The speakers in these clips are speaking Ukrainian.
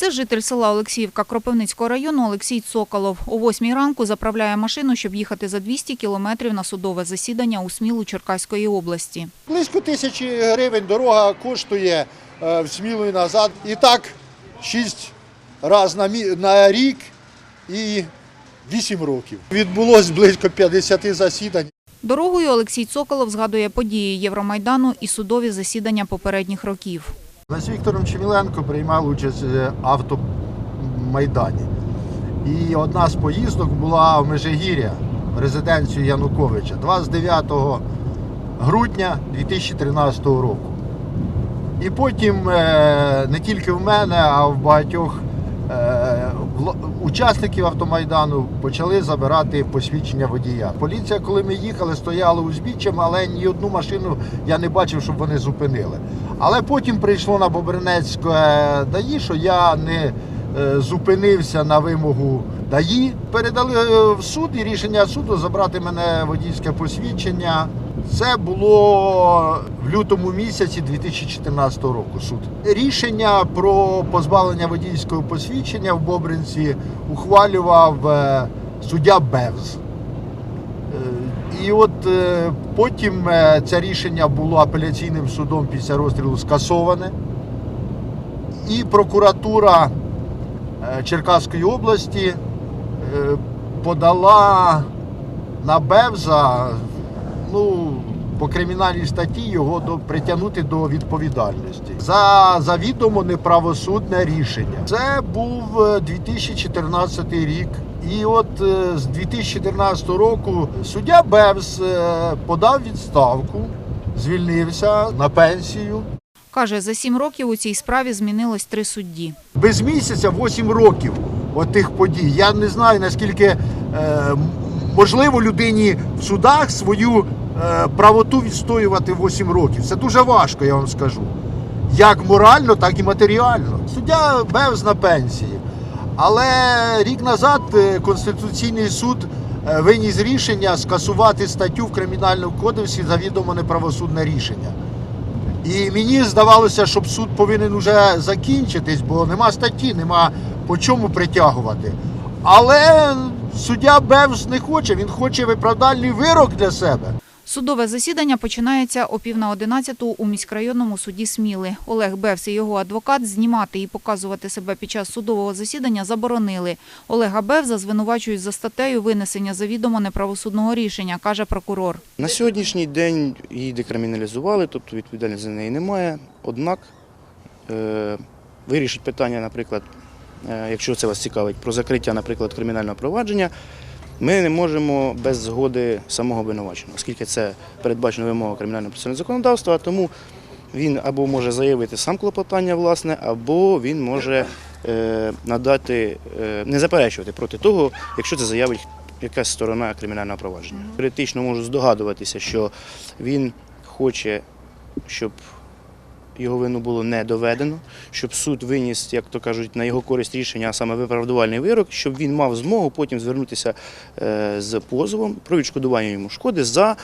Це житель села Олексіївка Кропивницького району Олексій Цоколов. О 8 ранку заправляє машину, щоб їхати за 200 кілометрів на судове засідання у Смілу Черкаської області. Близько тисячі гривень дорога коштує е, в Смілу і назад. І так 6 разів на, рік і 8 років. Відбулось близько 50 засідань. Дорогою Олексій Цоколов згадує події Євромайдану і судові засідання попередніх років. З Віктором Чеміленко приймав участь в автомайдані. І одна з поїздок була в Межигір'я, резиденцію Януковича, 29 грудня 2013 року. І потім е, не тільки в мене, а в багатьох е, учасників автомайдану почали забирати посвідчення водія. Поліція, коли ми їхали, стояла узбіччям, але ні одну машину я не бачив, щоб вони зупинили. Але потім прийшло на Бобринецьке ДАІ, що я не е, зупинився на вимогу ДАІ. Передали е, в суд і рішення суду забрати мене водійське посвідчення. Це було в лютому місяці 2014 року. Суд рішення про позбавлення водійського посвідчення в Бобринці ухвалював е, суддя Бевз. Е, І от е, потім це рішення було апеляційним судом після розстрілу скасоване. І прокуратура Черкаської області подала на Бевза ну, по кримінальній статті його до, притягнути до відповідальності за завідомо неправосудне рішення. Це був е, 2014 рік. І от е, з 2014 року суддя Бевс е, подав відставку, звільнився на пенсію. Каже, за сім років у цій справі змінилось три судді. Без місяця 8 років от тих подій. Я не знаю, наскільки е, можливо людині в судах свою е, правоту відстоювати 8 років. Це дуже важко, я вам скажу. Як морально, так і матеріально. Суддя Бевз на пенсії. Але рік назад е, Конституційний суд е, виніс рішення скасувати статтю в Кримінальному кодексі за відомо неправосудне рішення. І мені здавалося, що суд повинен уже закінчитись, бо нема статті, нема по чому притягувати. Але суддя Бевс не хоче, він хоче виправдальний вирок для себе. Судове засідання починається о пів на одинадцяту у міськрайонному суді Сміли. Олег Бевс і його адвокат знімати і показувати себе під час судового засідання заборонили. Олега Бевза звинувачують за статтею винесення завідомо неправосудного рішення, каже прокурор. На сьогоднішній день її декриміналізували, тобто відповідальності за неї немає. Однак е, вирішить питання, наприклад, е, якщо це вас цікавить, про закриття, наприклад, кримінального провадження, ми не можемо без згоди самого обвинуваченого, оскільки це передбачено вимога кримінального процесуального законодавства, тому він або може заявити сам клопотання власне, або він може е, надати, е, не заперечувати проти того, якщо це заявить якась сторона кримінального провадження. Теоретично можу здогадуватися, що він хоче, щоб його вину було не доведено, щоб суд виніс, як то кажуть, на його користь рішення, а саме виправдувальний вирок, щоб він мав змогу потім звернутися е, з позовом про відшкодування йому шкоди за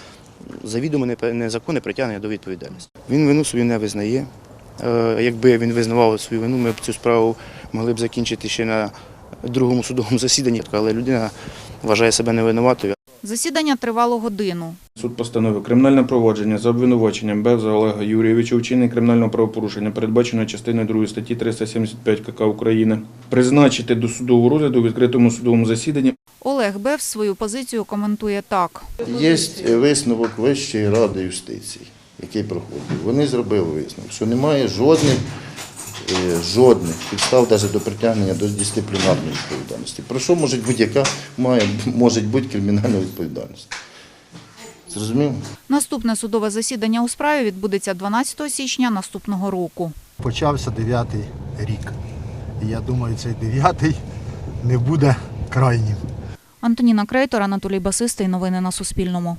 завідомо незаконне притягнення до відповідальності. Він вину свою не визнає. Е, Якби він визнавав свою вину, ми б цю справу могли б закінчити ще на другому судовому засіданні, але людина вважає себе невинуватою. Засідання тривало годину. Суд постановив кримінальне провадження за обвинуваченням Бевза Олега Юрійовича у вчиненні кримінального правопорушення, передбаченого частиною 2 статті 375 КК України, призначити до судового розгляду у відкритому судовому засіданні Олег Бевс свою позицію коментує так. Є висновок Вищої ради юстиції, який проходив. Вони зробили висновок, що немає жодних, жодних підстав навіть до притягнення до дисциплінарної відповідальності. Про що може бути, яка має може бути кримінальна відповідальність? Зрозумів? Наступне судове засідання у справі відбудеться 12 січня наступного року. Почався дев'ятий рік. І я думаю, цей дев'ятий не буде крайнім. Антоніна Крейтор, Анатолій Басистий. Новини на Суспільному.